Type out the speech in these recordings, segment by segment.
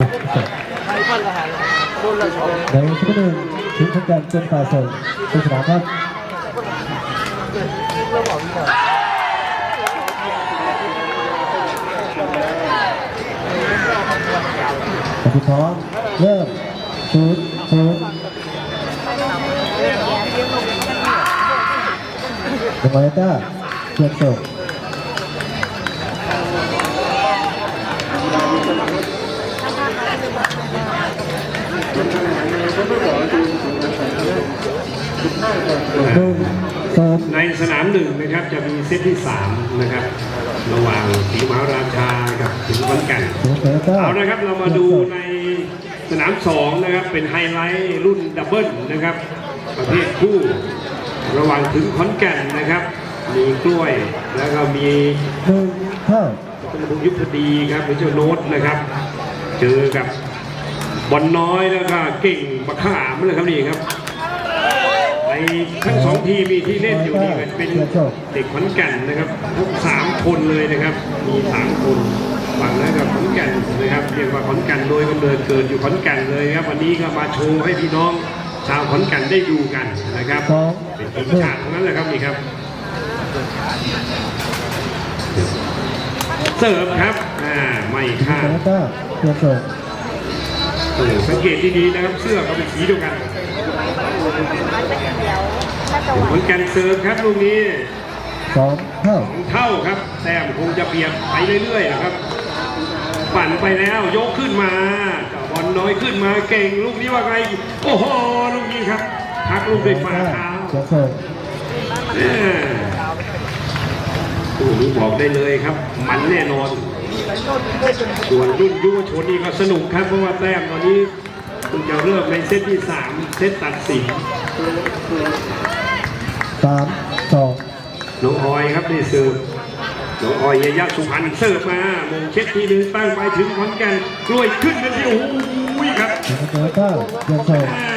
ในที่หนึ่งทีมขอนแกนเป็นฝ่ายส่งผู้ชนะครับปฏิพร้อมเริ่มศูนย์ศูนย์จังหวะต้าเกียรติส่ง หนึ่งสองในสนามหนึ่งนะครับจะมีเซตที่สามนะครับ ระหว่างสีมหาราชากับสิงห์ขอนแก่นศูนย์เก้าเอานะครับเรามาดูในสนามสองนะครับเป็นไฮไลท์รุ่นดับเบิลนะครับ ประเภทคู่ ระหว่างถึงขอนแก่นนะครับ มีกล้วยแล้วก็มีหนึ่งเท่าธนพงศ์ยุพดีครับหรือเจ้าโน้ตนะครับ เจอกับบอลน้อยแล้วก็เก่งบักขามเลยครับนี่ครับ ในทั้งสองทีมมีที่เล่นอยู่นี่ก็เป็นเด็กขอนแก่นนะครับทุกสามคนเลยนะครับ มีสามคนฝั่งนั้นกับขอนแก่นนะครับเรียกว่าขอนแก่นโดยกำเนิดเกิดอยู่ขอนแก่นเลยครับวันนี้ก็มาโชว์ให้พี่น้องชาวขอนแก่นได้ดูกันนะครับสองเป็นทีหมนึ่งชาติทั้งนั้นเลยครับนี่ครับ เสิร์ฟครับอ่าไม่ข้ามศูนย์เก้าเกียรติส่งเออสังเกตดีๆนะครับเสื้อเขาเป็นสีเดียวกัน เหมือนกันเซิร์ฟครับลูกนี้สองเท่าสองเท่าครับแต้มคงจะเปลี่ยนไปเรื่อยๆนะครับ ปั่นไปแล้วยกขึ้นมาเจ้าบอลน้อยขึ้นมาเก่งลูกนี้ว่าไง โอ้โหลูกนี้ครับทักลูกด้วยฝ่าเท้าเกียรติส่งเออคู่นี้บอกได้เลยครับ มันแน่นอน ส่วนรุ่นยุวชนนี่ก็สนุกครับเพราะว่าแต้มตอนนี้เพิ่งจะเริ่มในเซตที่ 3 เซตตัดสิน สามสองน้องออยครับนี่เสิร์ฟน้องออยเยยะสุพรรณเสิร์ฟมามงเช็ดทีหนึงตั้งไปถึงขอนแก่นกล้วยขึ้นทันทีโอ้โหครับศูนย์เก้าเกียรติส่งอ่า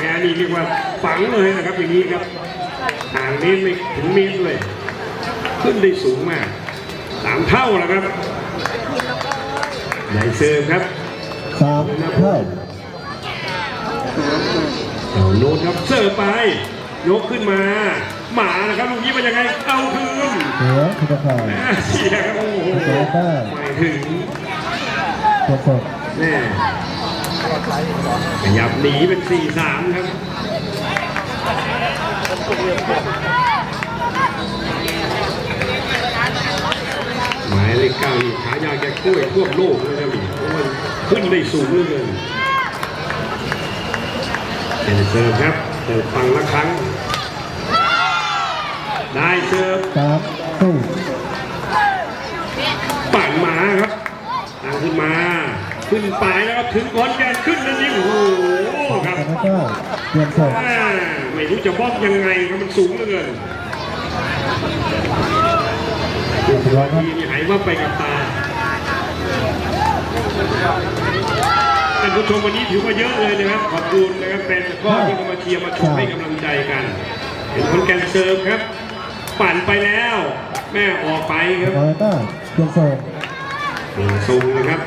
แกนี่เรียกว่าฝังเลยนะครับอย่างนี้ครับห่างเมตรไม่ถึงเมตรเลย ขึ้นได้สูงมากสามเท่าแล้วครับใหญ่เสิร์ฟครับสามเท่าเอาโน้ตครับเสิร์ฟไป ยกขึ้นมา หมานะครับลูกนี้มันยังไงเอาคืนเหนือคุณภาพอ่าเสียครับโอ้โหเสียได้ไม่ถึงเกียรติส่งแน่ขยับหนีเป็นสี่สามครับหมายเลขเก้านี่ขายาแกกล้วยทั่วโลกเลยนะพี่เพราะว่าขึ้นได้สูงเหลือเกินเป็นเสิร์ฟครับเสิร์ฟฟังละครั้ง ได้เสิร์ฟสามสู้ปั่นมาครับทางขึ้นมา ขึ้นปลายแล้วก็ถึงขอนแก่นขึ้นนั่นนี่โอ้โหครับศูนย์เก้าเกียรติส่งอ่าไม่รู้จะบล็อกยังไงครับมันสูงเหลือเกินร้อยครับทีนี่หายว่าไปกับตาท่านผู้ชมวันนี้ถือว่าเยอะเลยนะครับ ขอบคุณนะครับแฟนตะกร้อที่เข้ามาเชียร์มาชมให้กำลังใจกัน เห็นคนแกนเซิร์ฟครับ ปั่นไปแล้ว แม่ออกไปครับร้อยเก้าเกียรติส่งเปิดทรงนะครับ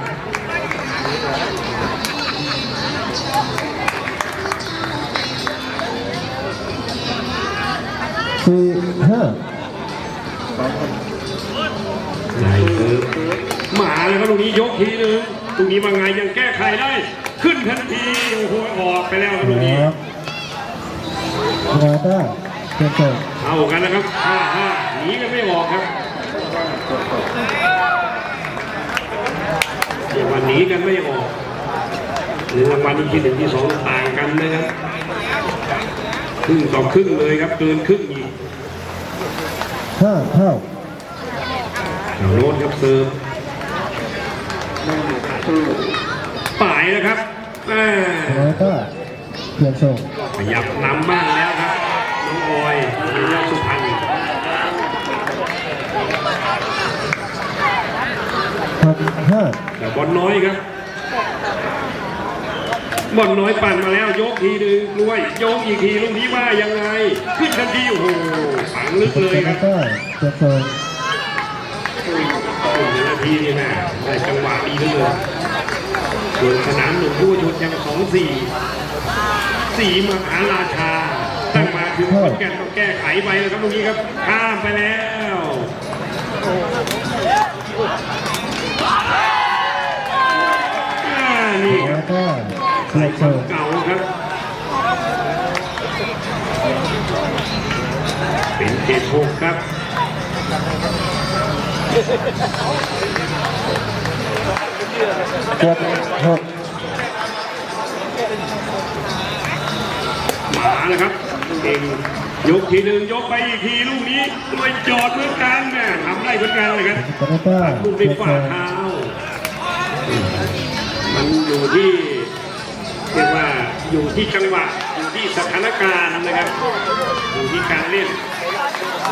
สี่ห้าใหญ่เกินหมาแล้วครับตรงนี้ยกทีนึงตรงนี้มาไงยังแก้ไขได้ ขึ้นทันทีโอ้โหออกไปแล้วครับตรงนี้ครับร้อยเก้าเกียรติส่ง เอากันนะครับห้าห้าหนีกันไม่ออกครับเดี๋ยววันหนีกันไม่ออกหนึ่งรางวัลที่หนึ่งที่สองต่างกันนะครับครึ่งต่อครึ่งเลยครับเกินครึ่งอีกห้าเท่าเอาโน้ตครับเซิร์ฟป่ายนะครับอ่าร้อยเก้าเกียรติส่งขยับนำบ้างแล้วครับ น้องออยมียาสุพรรณหกห้าแต่บอลน้อยครับบอลน้อยปั่นมาแล้วยกทีหนึงรวยยกอีกทีลูกนี้ว่ายังไง ขึ้นทันทีโอ้โหฝังลึกเลยครับเก้าเกียรติส่งหนึ่งนาทีนี่แม่ได้จังหวะดีเหลือเกินส่วนสนามหนุ่มผู้ชนยังสองสี่สีมหาราชาตั้งมา ถึงขอนแก่นต้องแก้ไขไปแล้วครับตรงนี้ครับข้ามไปแล้วอ่านี่คแล้รัวบก็เสีใส่ยบขเสิองร์ฟเก่าครับ เป็นเจ็ดหกครับเจ็ดหกมาแล้วครับ เก่งยกทีหนึ่งยกไปอีกทีลูกนี้ไม่จอดเหมือนกันแม่ทำได้เหมือนกันเลยครับกระด้าลูกเจ็ในฝ่าเท้ามันอยู่ที่เรียกว่าอยู่ที่จังหวะอยู่ที่สถานการณ์นะครับ อยู่ที่การเล่น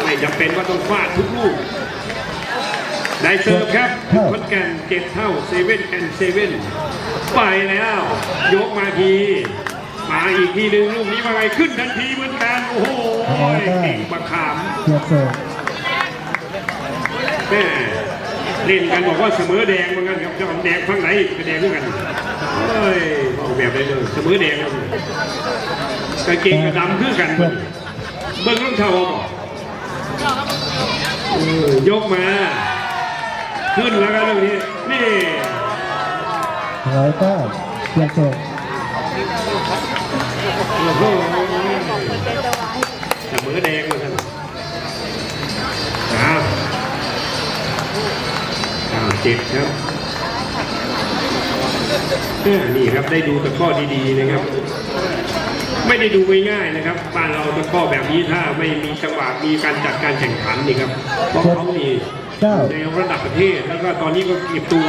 ไม่จำเป็นว่าต้องฟาดทุกลูกได้เสิร์ฟครับคอนแก่นเจ็ดเท่าเซเว่นแอนเซเว่นไปแล้ว ยกมาที มาอีกทีหนึ่งลูกนี้มาไงขึ้นทันทีเหมือนกัน โอ้โหเก่งบักขามเสียบเสิร์ฟแม่เล่นกันบอกว่าเสมอแดงเหมือนกันครับจะเอาแดงฝั่งไหนก็แดงด้วยกันเฮ้ยออกแบบได้เลยเสมอแดงเลยกางเกงกับดำคือกัน เบิ่งเบิ้งรองเท้าบอกเออยกมา ขึ้นแล้วกันตรงนี้นี่ร้อยเก้าเสียบเสิร์ฟ โอ้โหเสมอแดงเหมือนกันอ้าวอ้าวเจ็ดครับเออนี่ครับได้ดูตะกร้อดีๆนะครับ ไม่ได้ดูง่ายๆนะครับบ้านเราตะกร้อแบบนี้ถ้าไม่มีจังหวะมีการจัดการแข่งขันนี่ครับเพราะเขานี่เก้าในระดับประเทศแล้วก็ตอนนี้ก็เก็บตัว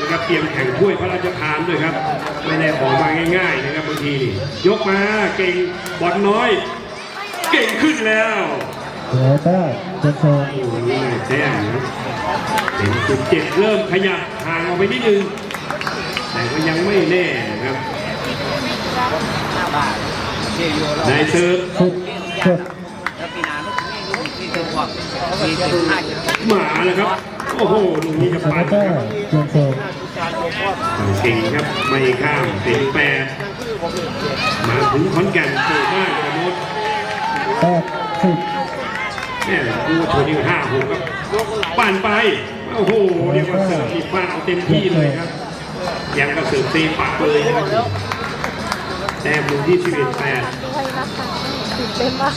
นะครับเตรียมแข่งถ้วยพระราชทานด้วยครับ ไม่ได้ออกมาง่ายๆนะครับบางทีนี่ยกมาเก่งบอลน้อย เก่งขึ้นแล้วร้อยเก้จ็ดสองโอ้โหนี่แท้นะเป็นจุดเจ็ดเริ่มขยับห่างออกไปนิดนึงแต่ก็ยังไม่แน่นะครับได้เซิร์ฟสิบเจ็ดแล้วปีหน้าลูกนี่ลูกที่จะบอกมีถึงห้าจุดหมาแล้วครับ โอ้โหลูกนี้จะสาปาดเก้าครับ เจ็ดสองเก่งครับไม่ข้ามเป็นแปดมาถึงขอนแก่นเปิดบ้านกระโดดแปดสิบเนี่ยดูว่าโชว์นิ้วห้าหกครับปั่นไป โอ้โหเรียกว่าเสิร์ฟอีกฟาดเอาเต็มที่เลยครับ ยังกระเสิร์ฟตีปากเลยนะครับแต้มลงที่สิบเอ็ดแปดด้วยนะคะตื่นเต้นมาก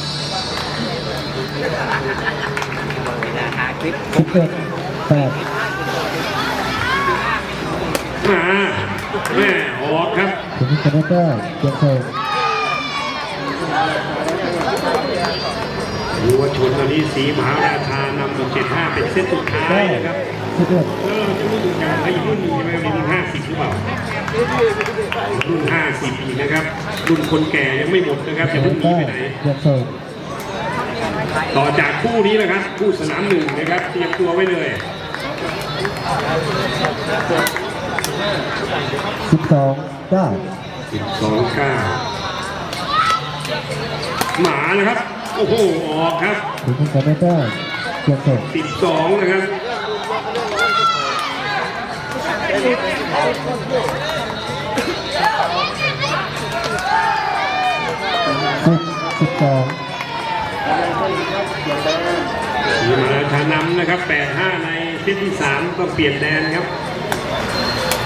เวลาหาคลิปสิบเอ็ดแปด มาแม่ออกครับถึงกระด้าเจ็ดสองดูว่าชนตอนนี้สีมหาราชานำหนึ่งเจ็ดห้าเป็นเส้นสุดท้ายเก้านะครับสิบเอ็ดเออจะรู้สึกอย่างไรรุ่นนี้ใช่ไหมครับรุ่นห้าสิบหรือเปล่ารุ่นห้าสิบอีกนะครับ รุ่นคนแก่ยังไม่หมดนะครับจะร้อเพิ่ยงหนีเก้าไปไหนเจ็ดสองต่อจากคู่นี้นะครับ คู่สนามหนึ่งนะครับเตรียมตัวไว้เลย สิบสองเก้าสิบสองเก้าหมานะครับ โอ้โห ออกครับถึงกระด้าเจ็ดสองสิบสองนะครับสิบสิบสองสีมหาราชานำนะครับแปดห้าในเซตที่สามต้องเปลี่ยนแดนครับ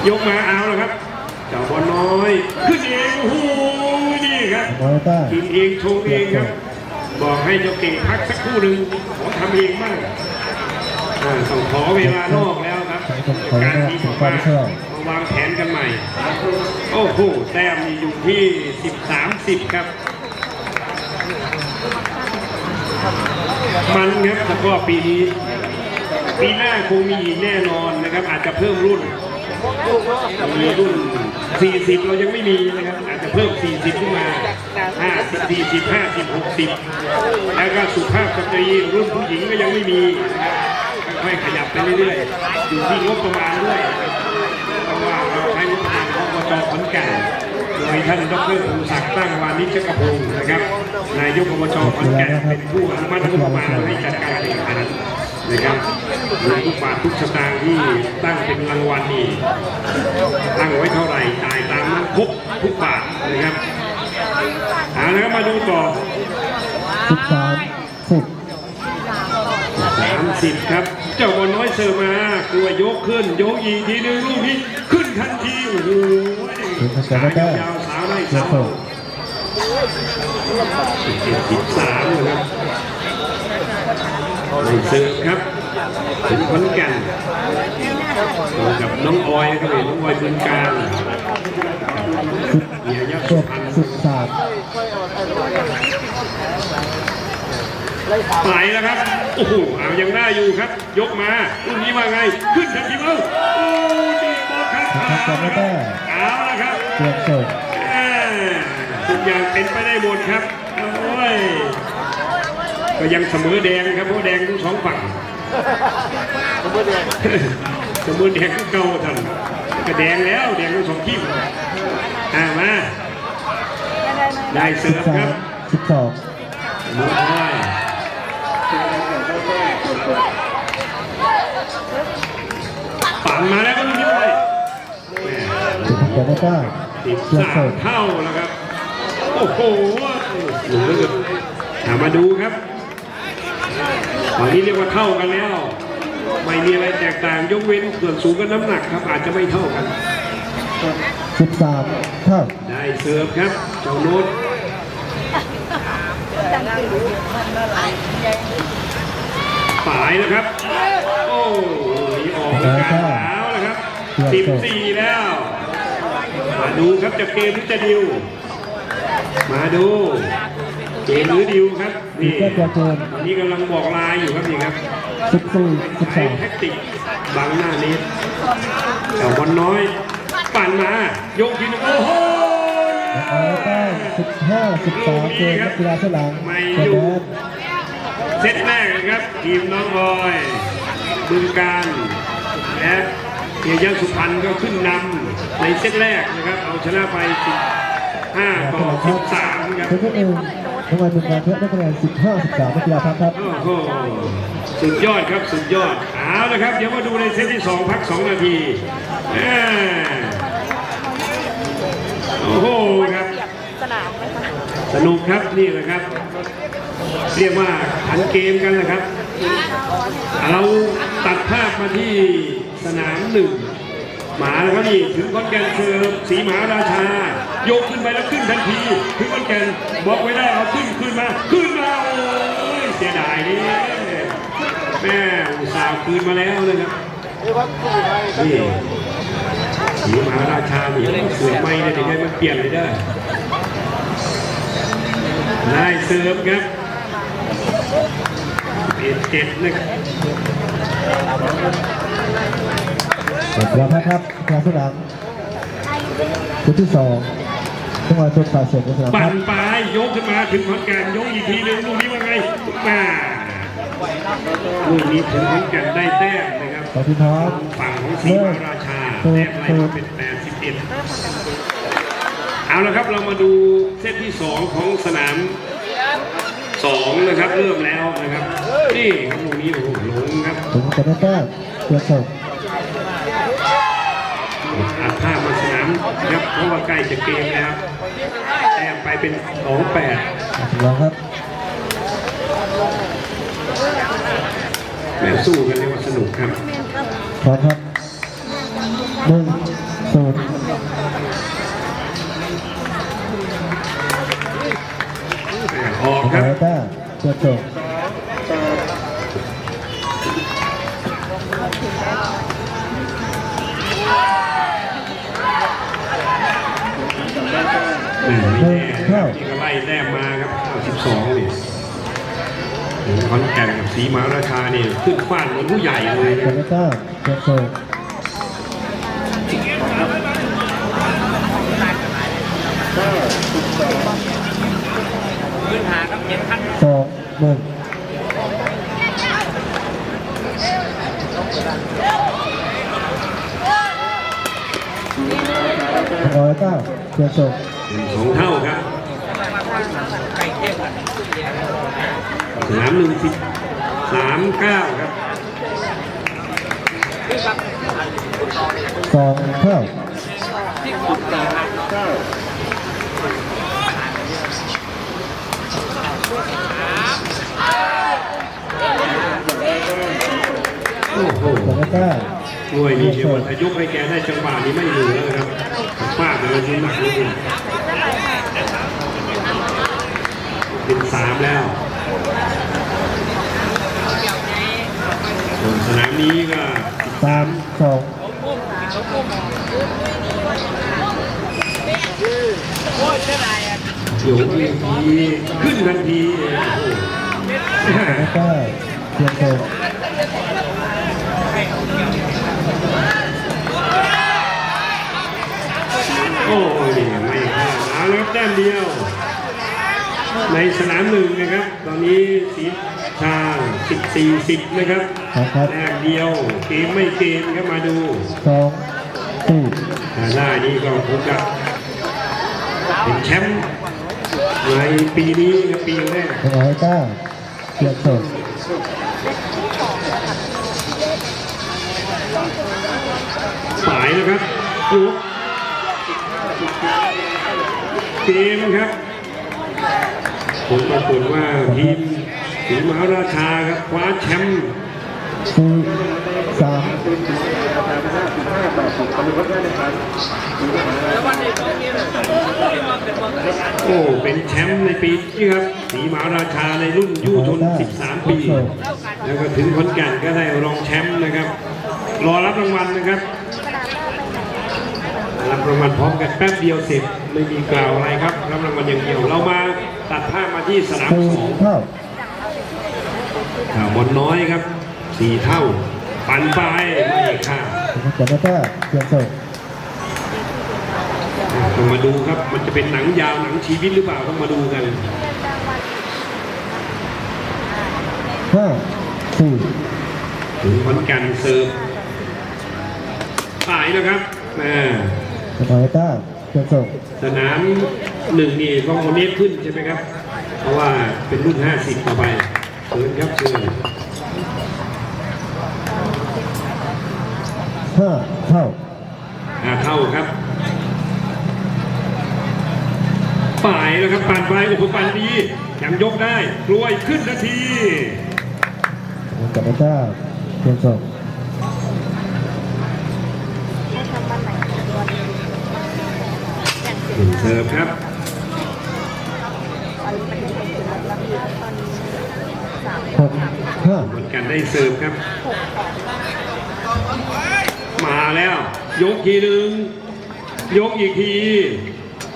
ยกมาเอาแล้วครับเจ้าบอลน้อย ขึ้นเองโอ้โหนี่ครับร้อยเก้ากินเองโชว์เองครับ บอกให้เจ้าเก่งพักสักครู่หนึ่งขอทำเองบ้างอ่าต้องขอเวลานอกแล้วครับ การที่บอกว่ามาวางแผนกันใหม่ โอ้โหแต้มนี่อยู่ที่ 13 10 ครับ มันครับแต่ก็ปีนี้ ปีหน้าคงมีอีกแน่นอนนะครับ อาจจะเพิ่มรุ่น มีรุ่น 40 เรายังไม่มีนะครับ อาจจะเพิ่ม 40 ขึ้นมา 50 40 50 60 แล้วก็สุภาพสตรีรุ่นผู้หญิงก็ยังไม่มีค่อยๆขยับไปเรื่อยๆ อยู่ที่งบประมาณด้วยเพราะว่าเราใช้งบประมาณของอบจขอนแก่นโดยท่านดรพงศักดิ์ตั้งวานิชกพงศ์นะครับ นายกอบจขอนแก่นเป็นผู้อนุมัติงบประมาณให้จัดการแข่งขัน นะครับเงินทุกบาททุกสตางค์ที่ตั้งเป็นรางวัลนี่ตั้งไว้เท่าไหร่จ่ายตามนั้นครบทุกบาทนะครับเอาแล้วมาดูต่อสิบสามสิบ30ครับ เจ้าบอลน้อยเสิร์ฟมากลัวยกขึ้นยกอีกทีหนึงลูกนี้ขึ้นทันทีโอ้โหถึงทำสาการยได้แต้มยาวๆสาวได้เสียสาวเสิร์ฟสิบสามนะครับ ในเสิร์ฟครับถึงขอนแก่นอยู่กับน้องออยนะครับเห็นน้องออยเป็นกลางสิบเมียยักษ์สุเจ็ดพรรณสิบสามไปแล้วครับ โอ้โหเอายังได้อยู่ครับ ยกมาลูกนี้ว่าไง ขึ้นทันทีเอ้าโอ้ดีบอลครับถึงทำการได้แต้มเอาละครับเสียเสิร์ฟอ่าทุกอย่างเป็นไปได้หมดครับ โอ้ย ก็ยังเสมอแดงครับเพราะแดงทั้งสองฝั่งเสมอแดงเสมอแดงก็เก่าท่านก็แดงแล้วแดงทั้งสองทีมอ่ามาได้สิเสืบอสาครัมบสิบสองมุกได้ปั่นมาแล้วก็ลูกนี้ไปแหม่ถึงทำการได้แต้มสิบเสียสาเสิมร์ฟเท่าแล้วครับ โอ้โหหนูก็จะถามมาดูครับ ตอนนี้เรียกว่าเท่ากันแล้ว ไม่มีอะไรแตกต่างยกเว้นส่วนสูงกับน้ำหนักครับอาจจะไม่เท่ากันสิบสามเท่าได้เสิร์ฟครับเจ้าโน้ตสายนะครับ โอ้ยออกอาการหนาวแล้วครับสิบสี่แล้วมาดูครับจะเกมหรือจะดิว มาดู เกมหรือดิวครับอีนี่กแค่ตัวเกินตอนนี้กำลังบอกลายอยู่ครับนี่ครับสิบสี่สิบสใช้องแท็กติกบังหน้าเน็ตแต่บอลน้อยปั่นมายกทีนึงโอ้โห เอาได้แต้มสิบห้าสิบสามเกมนักกีฬาฉลามไม่คะอยู่แนนเซตแรกนะครับทีมน้องบอยบึงการและเฮียยันสุพรรณก็ขึ้นนำในเซตแรกนะครับ เอาชนะไป15ต่อ13ครับเพื่อนเอ งทำไมเป็นการเพื่อนได้คะแนนสิบห้าสิบสามนักกีฬาพักครับ โอ้โหสุดยอดครับสุดยอดเอาละครับ เดี๋ยวมาดูในเซตที่ 2 พัก 2 นาทีอ่าโอ้โหครับ สนามไหมคะสนุกครับนี่แหละครับ เรียกว่าขันเกมกันนะครับ เราตัดภาพมาที่สนามหนึ่งหมาแล้วครับนี่ถึงคอนแกนเซิร์ฟสีหมาราชา ยกขึ้นไปแล้วขึ้นทันทีถึงคอนแกนบอกไว้ได้เอาขึ้นขึ้นมาขึ้นมาโอ้ยเสียดายนี่แม่อุตส่าห์คืนมาแล้วนะครับนี่สีหมาราชานี่เสือไม่ได้ยังไงมันเปลี่ยนเลยได้อได้เสิร์ฟครับเป็นเจ็ดนะครับนักกีฬาพักครับนักกีฬาฉลามชุดที่สอง จังหวัดสุพรรณเสร็จในสนามปั่พันกปลายยกขึ้นมาถึงขอนแก่นยกอีกทีหนึงลูกนี้ว่าไงมาลูกนี้ถึงขอนแก่นได้แต้มนะครับขอที่พร้อมฝั่งของศรีมหาราชาแต้มอะไรมาเป็น81เอาละครับเรามาดูเซตที่2ของสนาม2นะครับเริ่มแล้วนะครับนี่ครับลูกนี้โอ้โหหลงครับถึงจะได้แต้มเสียเสิร์ฟอา นามครับเพราะว่าใกล้จะเกมแล้วครับแต้มไปเป็น2-8ถึงแล้วครับแม่สู้กันเรียกว่าสนุกครับพร้อมครับหนึ่งศูนย์ออกขอครับได้แต้มเสียเสิ แม่ไม่แน่นะครับนี่ก็ไล่แต้มมาครับ12นี่ถึงคอนแก่นกับสีมหาราชานี่ขึ้นฟาดเหมือนผู้ใหญ่เลยจะได้แต้มเสียเสิร์ฟขึ้นหาครับเจ็ดพันสองหนึ่งขอได้แต้มเสียเสิร์ฟ เป็นสองเท่าครับไก่เทพสนามหนึ่งสิบสามเก้าครับสองเท่าโอ้โหสองเก้า หน่วยนี้เชียวถ้ายกให้แกได้จังหวะนี้ไม่อยู่แล้วครับฟาดเลยทีหนักเลยเป็นสามแล้วส่วนสนามนี้ก็สามสองอยู่อีกทีขึ้นทันทีสองเก้าเพียงตรง โอ้นี่ไม่พลาดเอาแล้วครับแต้มเดียว ในสนามหนึ่งนะครับ ตอนนี้สีชา14 10นะครับนะครับแต้มเดียวเกมไม่เกมครับมาดูสองสี่ถ้าได้นี่ก็คงจะเป็นแชมป์ในปีนี้ครับปีแรกสองเก้าเพียงตรงสายนะครับยกเกมครับ ผลปรากฏว่าทีมสีมหาราชาครับคว้าแชมป์สี่สามโอ้เป็นแชมป์ในปีนี้ครับสีมหาราชาในรุ่นยุวชน 13 ปี แล้วก็ถึงขอนแก่นก็ได้รองแชมป์นะครับ รอรับรางวัลนะครับรับรางวัลพร้อมกันแป๊บเดียวเสร็จไม่มีกล่าวอะไรครับรับรางวัลอย่างเดียวเรามา ตัดภาพมาที่สนามสี่สองเท่าข่าวบอลน้อยครับสี่เท่า ปันไปไม่ค่าสองเก้าเพียงตรงต้องมาดูครับ มันจะเป็นหนังยาวหนังชีวิตหรือเปล่าต้องมาดูกันห้าสี่ถึงขอนแก่นเสิร์ฟสายนะครับแม่สองเก้าเพียงตรงสนามหนึ่งนี่ต้องเอาเน็ตขึ้นใช่ไหมครับ เพราะว่าเป็นรุ่น 50 ต่อไปเชิญครับเชิญห้าเท่าห้าเท่าครับป่ายแล้วครับปานไปโอ้โหปานดียังยกได้กลวยขึ้นนาทีสองเก้าเพียงตรงให้ทำวันไหนวันนี้อย่างเสร็จหนึ่งเสิร์ฟครับ ตอนนี้มันถึงเป็นจุดแล้วพี่ตอนนี้สาม ห กห้าเหมือนกันได้เสิร์ฟครับ มาแล้ว ยกทีหนึ่งยกอีกที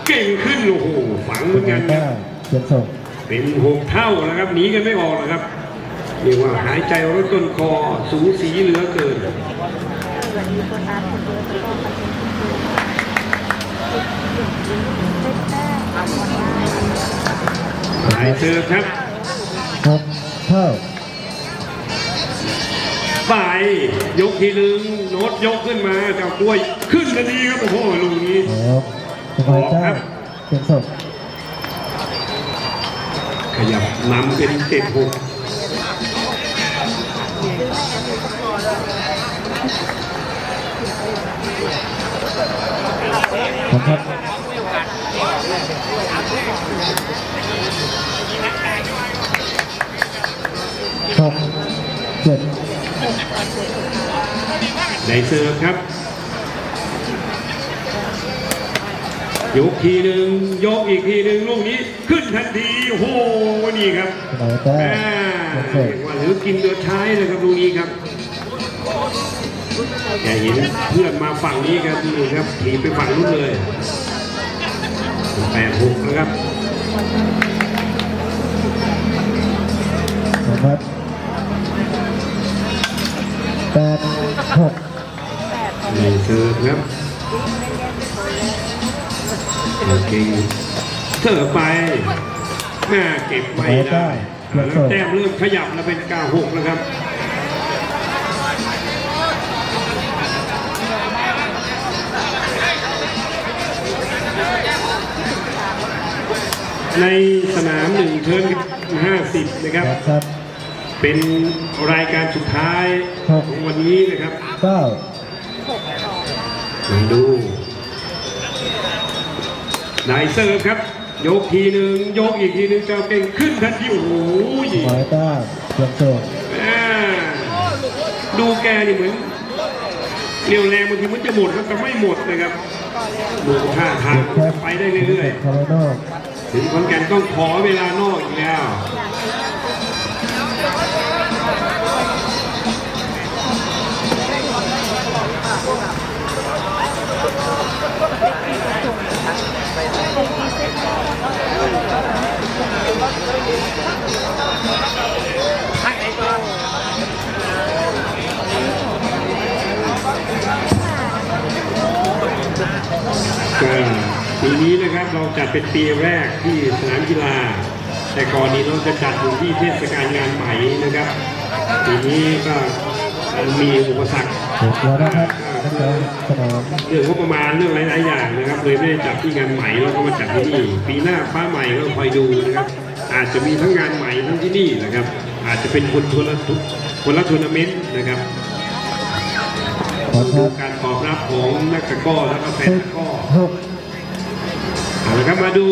เก่งขึ้นโอ้โหฝังเหมือนกันครับเก้าเพียงตรงเป็นหกเท่าแล้วครับหนีกันไม่ออกแล้วครับเรียกว่าหายใจรถต้นคอสูสีเหลือเกินวันนี้คนอาร์ตคนเยอะแล้วก็มันเป็นเต้แต้มวันได้หายเสิร์ฟครับหก เท่าไปยกทีหนึ่งโน้ตยกขึ้นมาเจ้ากล้วยขึ้นทันทีครับโอ้โหลูกนี้หกสองเก้าเพียงตรงขยับนำเป็นเจ็ดหกนะครับ เจ็ดได้เสิร์ฟครับ ยกทีหนึ่งยกอีกทีหนึ่งลูกนี้ขึ้นทันทีโอ้โหนี่ครับสองเก้าแม่เพียงตรงเรียกว่าเหรือกินเดือดใช้เลยครับลูกนี้ครับแกเห็นเพื่อนมาฝั่งนี้ครับนี่ครับถีบไปฝั่งนู้นเลยแปดหกนะครับนะครับ แปดหกนี่เสิร์ฟครับโอเคเสิร์ฟไปแม่เก็บไม่ได้แล้วแต้มเริ่มขยับแล้วเป็น9 6แล้วครับในสนามหนึ่งเทิร์น50 นะครับนะครับเป็นรายการสุดท้าย หกของวันนี้นะครับเก้าหกสองลองดู นายเซิร์ฟครับ ยกทีหนึ่งยกอีกทีหนึ่งเจ้าเก่งขึ้นทันทีโอ้โหหมายต้าเชียงส่งแม่ดูแกนี่เหมือนเรียวแรงบางทีมันจะหมดครับแต่ไม่หมดนะครับดูท่าทางเด็กแคปไปได้เรื่อยคาร์โนอกๆถึงขอนแก่นต้องขอเวลานอกอีกแล้ว ปีนี้นะครับเราจัดเป็นปีแรกที่สนามกีฬา แต่ก่อนนี้เราจะจัดอยู่ที่เทศกาลงานไหมนะครับปีนี้ก็มีอุปสรรคเด็กแล้วนะครับนักเรียนสนามเรื่องงบประมาณเรื่องหลายๆอย่างนะครับเลยไม่ได้จัดที่งานไหมเราก็มาจัดที่นี่ปีหน้าฟ้าใหม่ก็คอยดูนะครับ อาจจะมีทั้งงานไหมทั้งที่นี่นะครับ อาจจะเป็นคนทัวร์ทุกคนละทัวร์นาเมนต์นะครับขอดูครับการตอบรับของนักตะกร้อและก็แฟนสิบตะกร้อ หกเอาละครับมาดู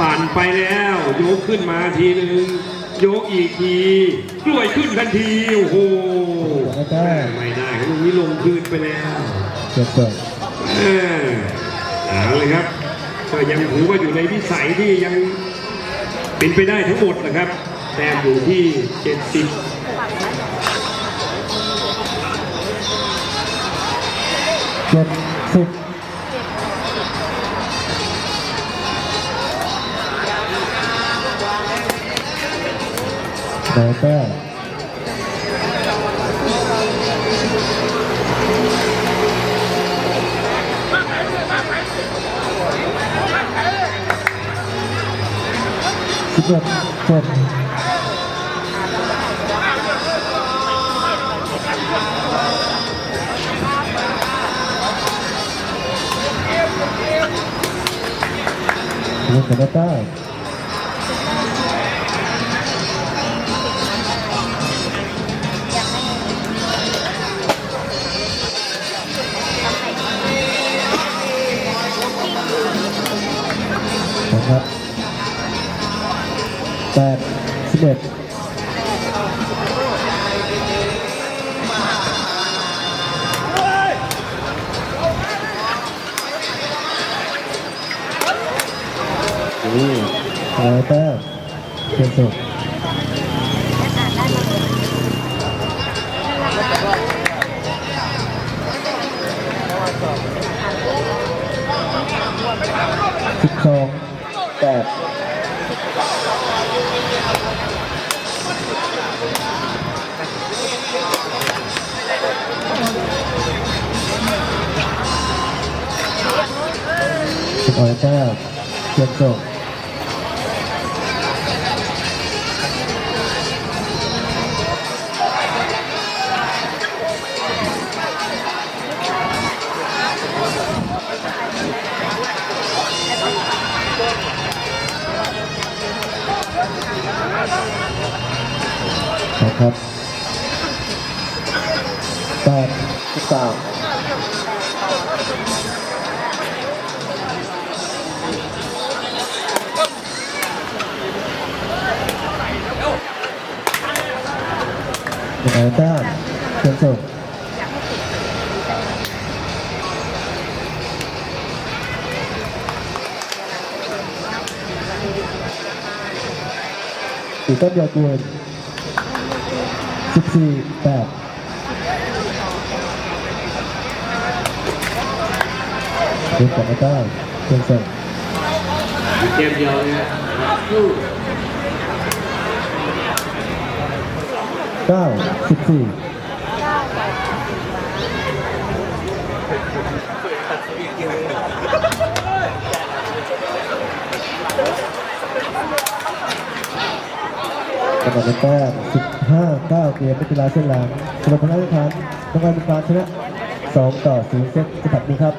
ปั่นไปแล้วยกขึ้นมาทีหนึ่งยกอีกทีกล้วยขึ้นทันทีโอ้โหหมายต้ไม่ได้ครับตรงนี้ลงพื้นไปแล้วเชียงส่งเอาเลยครับก็ยังถือว่าอยู่ในวิสัยที่ยังเป็นไปได้ทั้งหมดนะครับแต้มอยู่ที่เจ็ดสิบเจ็ด เล่นกัน ครับแปดสิบเอ็ดโอ้อะไรแต้มเพียงสุด แต้มเพียงสุดนะครับแปดสิบสาม สิบอะไรแต้มเพียงสุดตีต้นยากูลสิบสี่แปดเล่นกันไม่ได้เพียงสุดเกมเดียวเลยนะ เก้าสิบสี่เก้ากำลังเป็นแต้มสิบห้าเก้าเกมเป็นกีฬาเส้นหลังสำหรับพนักงานต้องการเป็นการชนะสองต่อศูนย์เซตสำหรับนี้ครับ